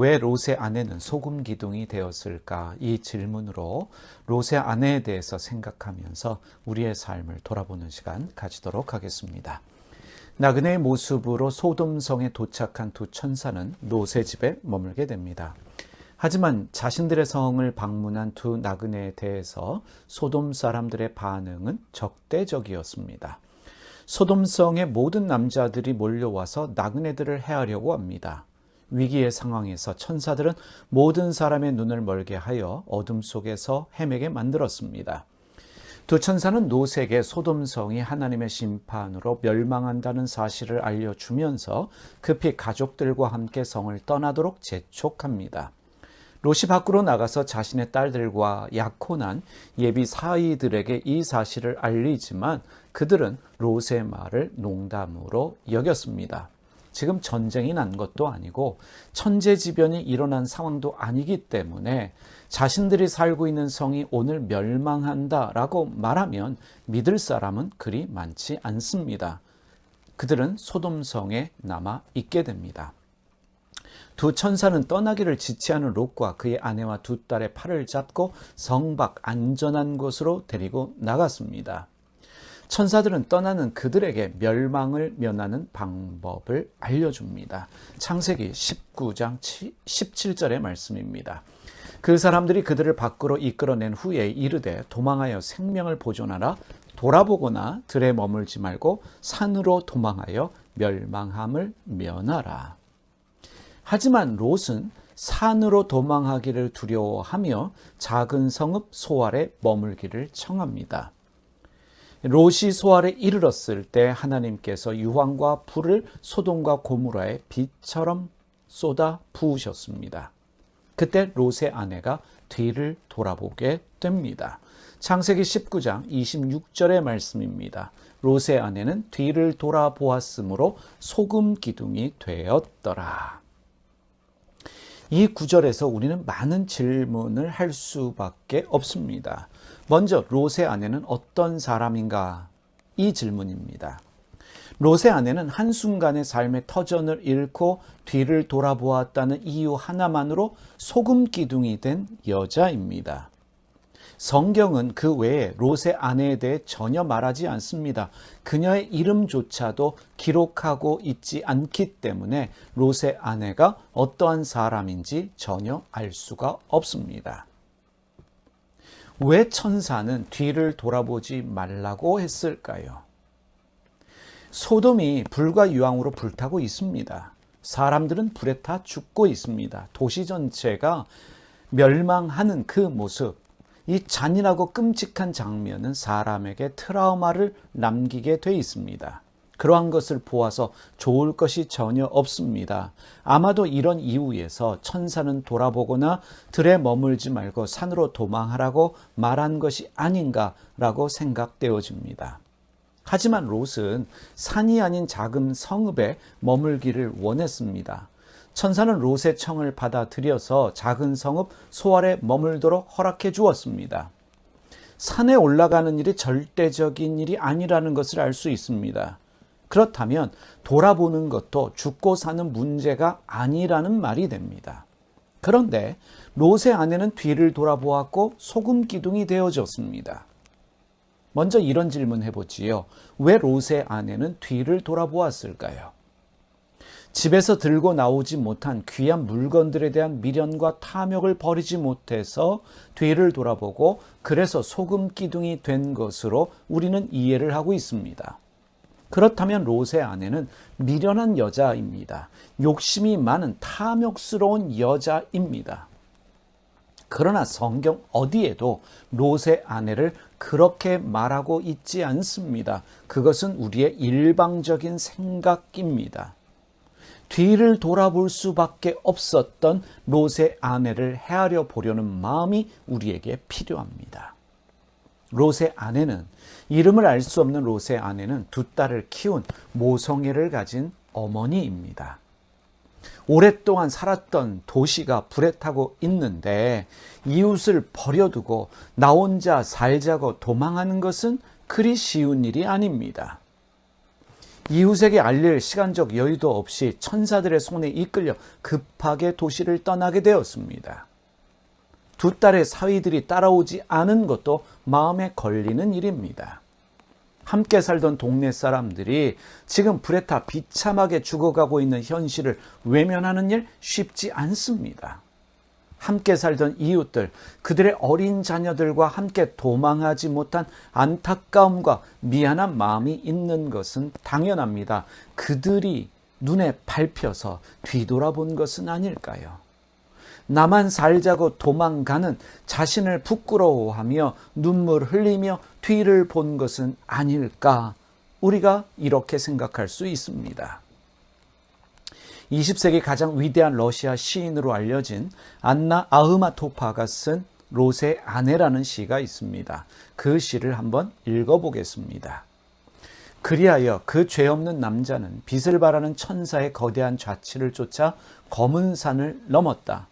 왜 롯의 아내는 소금 기둥이 되었을까? 이 질문으로 롯의 아내에 대해서 생각하면서 우리의 삶을 돌아보는 시간 가지도록 하겠습니다. 나그네의 모습으로 소돔성에 도착한 두 천사는 롯의 집에 머물게 됩니다. 하지만 자신들의 성을 방문한 두 나그네에 대해서 소돔 사람들의 반응은 적대적이었습니다. 소돔성의 모든 남자들이 몰려와서 나그네들을 해하려고 합니다. 위기의 상황에서 천사들은 모든 사람의 눈을 멀게 하여 어둠 속에서 헤매게 만들었습니다. 두 천사는 노색의 소돔성이 하나님의 심판으로 멸망한다는 사실을 알려주면서 급히 가족들과 함께 성을 떠나도록 재촉합니다. 롯이 밖으로 나가서 자신의 딸들과 약혼한 예비 사이들에게 이 사실을 알리지만 그들은 롯의 말을 농담으로 여겼습니다. 지금 전쟁이 난 것도 아니고 천재지변이 일어난 상황도 아니기 때문에 자신들이 살고 있는 성이 오늘 멸망한다라고 말하면 믿을 사람은 그리 많지 않습니다. 그들은 소돔성에 남아 있게 됩니다. 두 천사는 떠나기를 지체하는 롯과 그의 아내와 두 딸의 팔을 잡고 성밖 안전한 곳으로 데리고 나갔습니다. 천사들은 떠나는 그들에게 멸망을 면하는 방법을 알려줍니다. 창세기 19장 17절의 말씀입니다. 그 사람들이 그들을 밖으로 이끌어낸 후에 이르되 도망하여 생명을 보존하라 돌아보거나 들에 머물지 말고 산으로 도망하여 멸망함을 면하라. 하지만 롯은 산으로 도망하기를 두려워하며 작은 성읍 소알에 머물기를 청합니다. 롯이 소알에 이르렀을 때 하나님께서 유황과 불을 소돔과 고무라에 빛처럼 쏟아 부으셨습니다. 그때 롯의 아내가 뒤를 돌아보게 됩니다. 창세기 19장 26절의 말씀입니다. 롯의 아내는 뒤를 돌아보았으므로 소금 기둥이 되었더라. 이 구절에서 우리는 많은 질문을 할 수밖에 없습니다. 먼저 롯의 아내는 어떤 사람인가? 이 질문입니다. 롯의 아내는 한순간의 삶의 터전을 잃고 뒤를 돌아보았다는 이유 하나만으로 소금 기둥이 된 여자입니다. 성경은 그 외에 롯의 아내에 대해 전혀 말하지 않습니다. 그녀의 이름조차도 기록하고 있지 않기 때문에 롯의 아내가 어떠한 사람인지 전혀 알 수가 없습니다. 왜 천사는 뒤를 돌아보지 말라고 했을까요? 소돔이 불과 유황으로 불타고 있습니다. 사람들은 불에 타 죽고 있습니다. 도시 전체가 멸망하는 그 모습, 이 잔인하고 끔찍한 장면은 사람에게 트라우마를 남기게 돼 있습니다. 그러한 것을 보아서 좋을 것이 전혀 없습니다. 아마도 이런 이유에서 천사는 돌아보거나 들에 머물지 말고 산으로 도망하라고 말한 것이 아닌가라고 생각되어집니다. 하지만 롯은 산이 아닌 작은 성읍에 머물기를 원했습니다. 천사는 롯의 청을 받아들여서 작은 성읍 소알에 머물도록 허락해 주었습니다. 산에 올라가는 일이 절대적인 일이 아니라는 것을 알 수 있습니다. 그렇다면 돌아보는 것도 죽고 사는 문제가 아니라는 말이 됩니다. 그런데 롯의 아내는 뒤를 돌아보았고 소금 기둥이 되어졌습니다. 먼저 이런 질문 해보지요. 왜 롯의 아내는 뒤를 돌아보았을까요? 집에서 들고 나오지 못한 귀한 물건들에 대한 미련과 탐욕을 버리지 못해서 뒤를 돌아보고 그래서 소금 기둥이 된 것으로 우리는 이해를 하고 있습니다. 그렇다면 롯의 아내는 미련한 여자입니다. 욕심이 많은 탐욕스러운 여자입니다. 그러나 성경 어디에도 롯의 아내를 그렇게 말하고 있지 않습니다. 그것은 우리의 일방적인 생각입니다. 뒤를 돌아볼 수밖에 없었던 롯의 아내를 헤아려 보려는 마음이 우리에게 필요합니다. 롯의 아내는 이름을 알 수 없는 롯의 아내는 두 딸을 키운 모성애를 가진 어머니입니다. 오랫동안 살았던 도시가 불에 타고 있는데 이웃을 버려두고 나 혼자 살자고 도망하는 것은 그리 쉬운 일이 아닙니다. 이웃에게 알릴 시간적 여유도 없이 천사들의 손에 이끌려 급하게 도시를 떠나게 되었습니다. 두 딸의 사위들이 따라오지 않은 것도 마음에 걸리는 일입니다. 함께 살던 동네 사람들이 지금 불에 타 비참하게 죽어가고 있는 현실을 외면하는 일 쉽지 않습니다. 함께 살던 이웃들, 그들의 어린 자녀들과 함께 도망하지 못한 안타까움과 미안한 마음이 있는 것은 당연합니다. 그들이 눈에 밟혀서 뒤돌아본 것은 아닐까요? 나만 살자고 도망가는 자신을 부끄러워하며 눈물 흘리며 뒤를 본 것은 아닐까? 우리가 이렇게 생각할 수 있습니다. 20세기 가장 위대한 러시아 시인으로 알려진 안나 아흐마토파가 쓴 롯의 아내라는 시가 있습니다. 그 시를 한번 읽어보겠습니다. 그리하여 그 죄 없는 남자는 빛을 발하는 천사의 거대한 좌치를 쫓아 검은 산을 넘었다.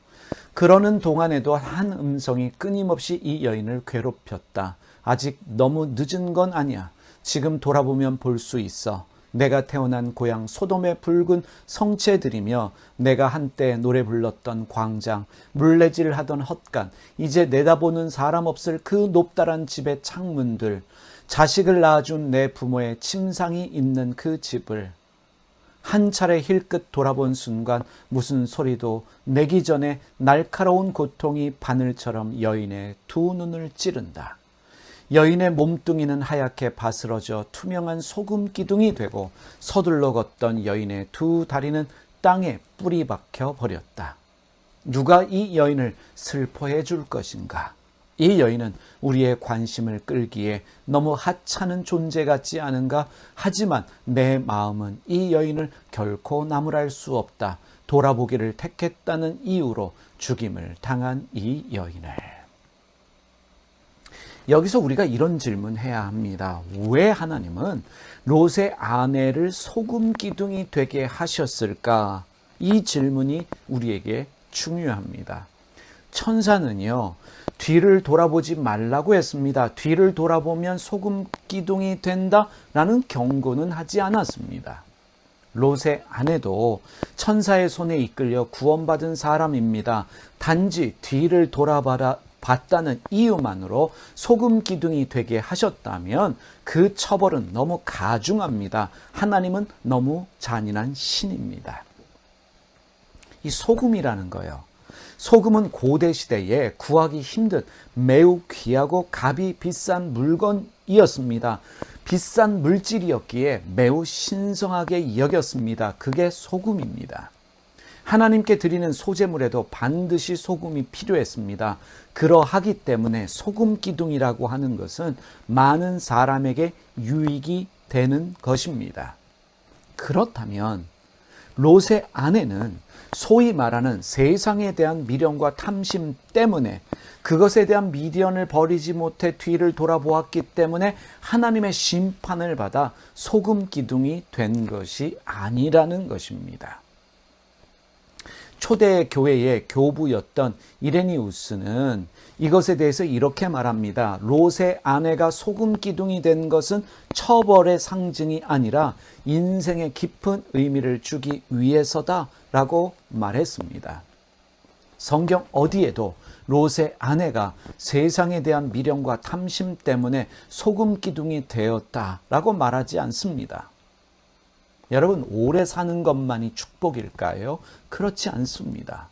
그러는 동안에도 한 음성이 끊임없이 이 여인을 괴롭혔다. 아직 너무 늦은 건 아니야. 지금 돌아보면 볼 수 있어. 내가 태어난 고향 소돔의 붉은 성체들이며 내가 한때 노래 불렀던 광장, 물레질 하던 헛간, 이제 내다보는 사람 없을 그 높다란 집의 창문들, 자식을 낳아준 내 부모의 침상이 있는 그 집을 한 차례 힐끗 돌아본 순간 무슨 소리도 내기 전에 날카로운 고통이 바늘처럼 여인의 두 눈을 찌른다. 여인의 몸뚱이는 하얗게 바스러져 투명한 소금 기둥이 되고 서둘러 걷던 여인의 두 다리는 땅에 뿌리 박혀 버렸다. 누가 이 여인을 슬퍼해 줄 것인가? 이 여인은 우리의 관심을 끌기에 너무 하찮은 존재 같지 않은가? 하지만 내 마음은 이 여인을 결코 나무랄 수 없다. 돌아보기를 택했다는 이유로 죽임을 당한 이 여인을. 여기서 우리가 이런 질문 해야 합니다. 왜 하나님은 롯의 아내를 소금 기둥이 되게 하셨을까? 이 질문이 우리에게 중요합니다. 천사는요, 뒤를 돌아보지 말라고 했습니다. 뒤를 돌아보면 소금 기둥이 된다라는 경고는 하지 않았습니다. 롯의 아내도 천사의 손에 이끌려 구원받은 사람입니다. 단지 뒤를 돌아봐라 봤다는 이유만으로 소금 기둥이 되게 하셨다면 그 처벌은 너무 가중합니다. 하나님은 너무 잔인한 신입니다. 이 소금이라는 거요. 소금은 고대 시대에 구하기 힘든 매우 귀하고 값이 비싼 물건이었습니다. 비싼 물질이었기에 매우 신성하게 여겼습니다. 그게 소금입니다. 하나님께 드리는 소재물에도 반드시 소금이 필요했습니다. 그러하기 때문에 소금 기둥이라고 하는 것은 많은 사람에게 유익이 되는 것입니다. 그렇다면 롯의 아내는 소위 말하는 세상에 대한 미련과 탐심 때문에 그것에 대한 미련을 버리지 못해 뒤를 돌아보았기 때문에 하나님의 심판을 받아 소금 기둥이 된 것이 아니라는 것입니다. 초대 교회의 교부였던 이레니우스는 이것에 대해서 이렇게 말합니다. 롯의 아내가 소금 기둥이 된 것은 처벌의 상징이 아니라 인생의 깊은 의미를 주기 위해서다라고 말했습니다. 성경 어디에도 롯의 아내가 세상에 대한 미련과 탐심 때문에 소금 기둥이 되었다라고 말하지 않습니다. 여러분, 오래 사는 것만이 축복일까요? 그렇지 않습니다.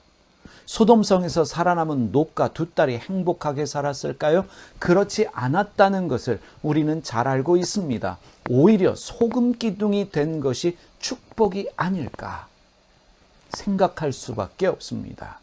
소돔성에서 살아남은 롯과 두 딸이 행복하게 살았을까요? 그렇지 않았다는 것을 우리는 잘 알고 있습니다. 오히려 소금 기둥이 된 것이 축복이 아닐까 생각할 수밖에 없습니다.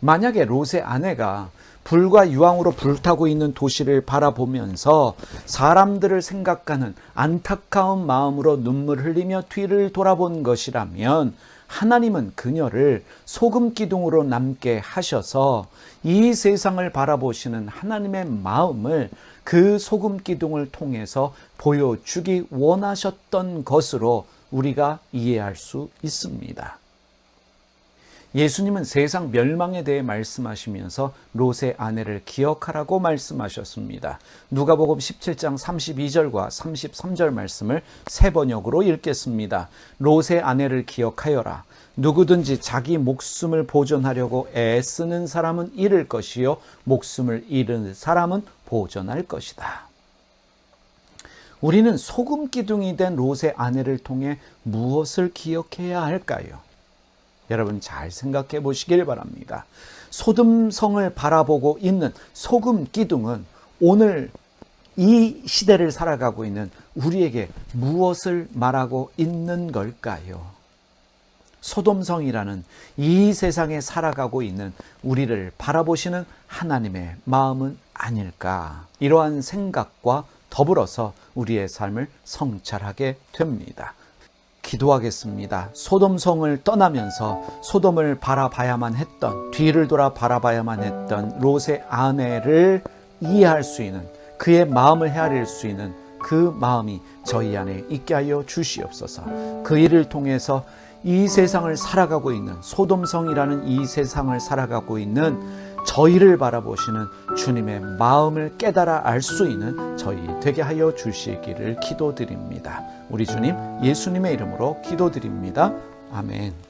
만약에 롯의 아내가 불과 유황으로 불타고 있는 도시를 바라보면서 사람들을 생각하는 안타까운 마음으로 눈물 흘리며 뒤를 돌아본 것이라면 하나님은 그녀를 소금 기둥으로 남게 하셔서 이 세상을 바라보시는 하나님의 마음을 그 소금 기둥을 통해서 보여주기 원하셨던 것으로 우리가 이해할 수 있습니다. 예수님은 세상 멸망에 대해 말씀하시면서 롯의 아내를 기억하라고 말씀하셨습니다. 누가복음 17장 32절과 33절 말씀을 세 번역으로 읽겠습니다. 롯의 아내를 기억하여라. 누구든지 자기 목숨을 보존하려고 애쓰는 사람은 잃을 것이요 목숨을 잃은 사람은 보존할 것이다. 우리는 소금 기둥이 된 롯의 아내를 통해 무엇을 기억해야 할까요? 여러분 잘 생각해 보시길 바랍니다. 소돔성을 바라보고 있는 소금 기둥은 오늘 이 시대를 살아가고 있는 우리에게 무엇을 말하고 있는 걸까요? 소돔성이라는 이 세상에 살아가고 있는 우리를 바라보시는 하나님의 마음은 아닐까. 이러한 생각과 더불어서 우리의 삶을 성찰하게 됩니다. 기도하겠습니다. 소돔성을 떠나면서 소돔을 바라봐야만 했던, 뒤를 돌아 바라봐야만 했던 롯의 아내를 이해할 수 있는, 그의 마음을 헤아릴 수 있는 그 마음이 저희 안에 있게 하여 주시옵소서. 그 일을 통해서 이 세상을 살아가고 있는 소돔성이라는 이 세상을 살아가고 있는 저희를 바라보시는 주님의 마음을 깨달아 알 수 있는 저희 되게 하여 주시기를 기도드립니다. 우리 주님 예수님의 이름으로 기도드립니다. 아멘.